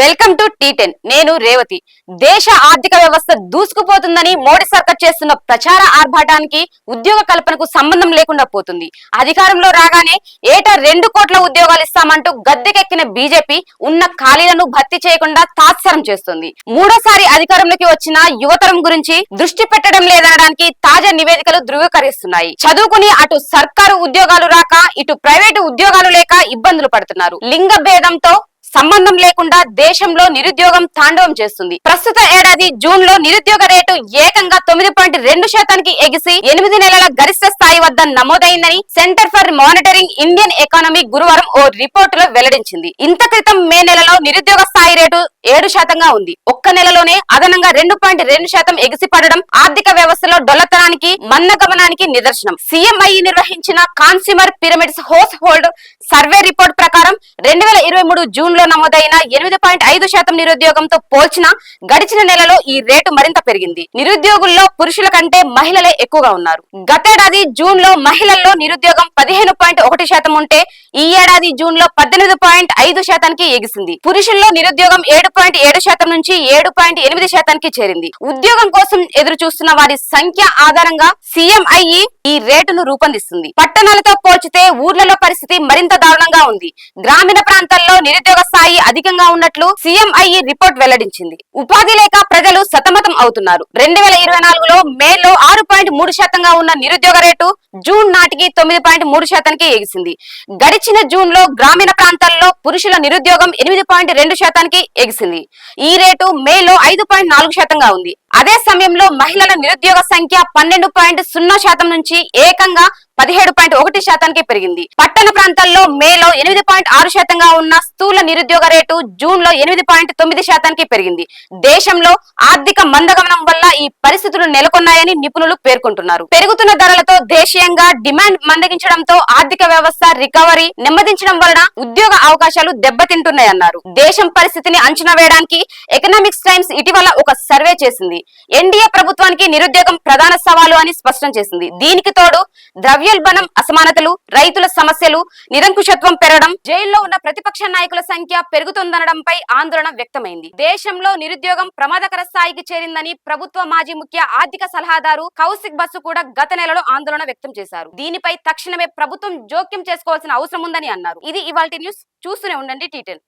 Welcome to tea ten. నేను రేవతి. దేశ ఆర్థిక వ్యవస్థ దూసుకుపోతుందని మోడీ సర్కార్ చేస్తున్న ప్రచార ఆర్భాటానికి ఉద్యోగ కల్పనకు సంబంధం లేకుండా పోతుంది. అధికారంలో రాగానే ఏటా రెండు కోట్ల ఉద్యోగాలు ఇస్తామంటూ గద్దెకెక్కిన బీజేపీ ఉన్న ఖాళీలను భర్తీ చేయకుండా తాత్సరం చేస్తుంది. మూడోసారి అధికారంలోకి వచ్చిన యువతరం గురించి దృష్టి పెట్టడం లేదనడానికి తాజా నివేదికలు ధృవీకరిస్తున్నాయి. చదువుకుని అటు సర్కారు ఉద్యోగాలు రాక ఇటు ప్రైవేటు ఉద్యోగాలు లేక ఇబ్బందులు పడుతున్నారు. లింగ భేదంతో సంబంధం లేకుండా దేశంలో నిరుద్యోగం తాండవం చేస్తుంది. ప్రస్తుత ఏడాది జూన్లో నిరుద్యోగ రేటు ఏకంగా తొమ్మిది పాయింట్ రెండు శాతానికి ఎగిసి ఎనిమిది నెలల గరిష్ట స్థాయి వద్ద నమోదైందని centre for monitoring Indian economy గురువారం ఓ రిపోర్టు వెల్లడించింది. ఇంత క్రితం మే నెలలో నిరుద్యోగ స్థాయి రేటు ఏడు శాతంగా ఉంది. ఒక్క నెలలోనే అదనంగా రెండు పాయింట్ రెండు శాతం ఎగిసి పడడం ఆర్థిక వ్యవస్థలో డొల్లతనానికి మన్నగమనానికి నిదర్శనం. సిఎంఐ నిర్వహించిన consumer pyramids household survey report ప్రకారం రెండు వేల ఇరవై మూడు జూన్లో నమోదైన ఎనిమిది పాయింట్ ఐదు శాతం నిరుద్యోగంతో పోల్చిన గడిచిన నెలలో ఈ రేటు మరింత పెరిగింది. నిరుద్యోగుల్లో పురుషుల కంటే మహిళలే ఎక్కువగా ఉన్నారు. గతేడాది జూన్లో మహిళల్లో నిరుద్యోగం పదిహేను పాయింట్ ఒకటి శాతం ఉంటే ఈ ఏడాది జూన్లో పద్దెనిమిది పాయింట్ ఐదు శాతానికి ఎగిసింది. పురుషుల్లో నిరుద్యోగం ఏడు పాయింట్ ఏడు శాతం నుంచి ఏడు పాయింట్ ఎనిమిది శాతానికి చేరింది. ఉద్యోగం కోసం ఎదురు చూస్తున్న వారి సంఖ్య ఆధారంగా సిఎంఐ ఈ రేటును రూపొందిస్తుంది. పట్టణాలతో పోల్చితే ఊర్లలో పరిస్థితి మరింత దారుణంగా ఉంది. గ్రామీణ ప్రాంతాల్లో నిరుద్యోగ స్థాయి అధికంగా ఉన్నట్లు సిఎంఐ రిపోర్ట్ వెల్లడించింది. ఉపాధి లేక ప్రజలు సతమతం అవుతున్నారు. రెండు వేల ఇరవై నాలుగులో మేలో ఆరు పాయింట్ మూడు శాతంగా ఉన్న నిరుద్యోగ రేటు జూన్ నాటికి తొమ్మిది పాయింట్ మూడు శాతానికి ఎగిసింది. గడిచిన జూన్లో గ్రామీణ ప్రాంతాల్లో పురుషుల నిరుద్యోగం ఎనిమిది పాయింట్ రెండు శాతానికి ఎగిసింది. ఈ రేటు మేలో ఐదు పాయింట్ నాలుగు శాతంగా ఉంది. అదే సమయంలో మహిళల నిరుద్యోగ సంఖ్య పన్నెండు పాయింట్ సున్నా శాతం నుంచి ఏకంగా పదిహేడు పాయింట్ ఒకటి శాతానికి పెరిగింది. పట్టణ ప్రాంతాల్లో మేలో ఎనిమిది పాయింట్ ఆరు శాతంగా ఉన్న స్థూల నిరుద్యోగ రేటు జూన్లో ఎనిమిది పాయింట్ తొమ్మిది శాతానికి పెరిగింది. దేశంలో ఆర్థిక మందగమనం వల్ల ఈ పరిస్థితులు నెలకొన్నాయని నిపుణులు పేర్కొంటున్నారు. పెరుగుతున్న ధరలతో దేశీయంగా డిమాండ్ మందగించడంతో ఆర్థిక వ్యవస్థ రికవరీ నెమ్మదించడం వలన ఉద్యోగ అవకాశాలు దెబ్బతింటున్నాయన్నారు. దేశం పరిస్థితిని అంచనా వేయడానికి ఎకనామిక్స్ టైమ్స్ ఇటీవల ఒక సర్వే చేసింది. ఎన్డీఏ ప్రభుత్వానికి నిరుద్యోగం ప్రధాన సవాలు అని స్పష్టం చేసింది. దీనికి తోడు ద్రవ్యోల్బణం అసమానతలు రైతుల సమస్యలు నిరంకుశత్వం పెరగడం జైల్లో ఉన్న ప్రతిపక్ష నాయకుల సంఖ్య పెరుగుతుందనడంపై ఆందోళన వ్యక్తమైంది. దేశంలో నిరుద్యోగం ప్రమాదకర స్థాయికి చేరిందని ప్రభుత్వ మాజీ ముఖ్య ఆర్థిక సలహాదారు కౌశిక్ బస్సు కూడా గత నెలలో ఆందోళన వ్యక్తం చేశారు. దీనిపై తక్షణమే ప్రభుత్వం జోక్యం చేసుకోవాల్సిన అవసరం ఉందని అన్నారు. ఇది ఇవాల్టి న్యూస్. చూస్తూనే ఉండండి టీటెన్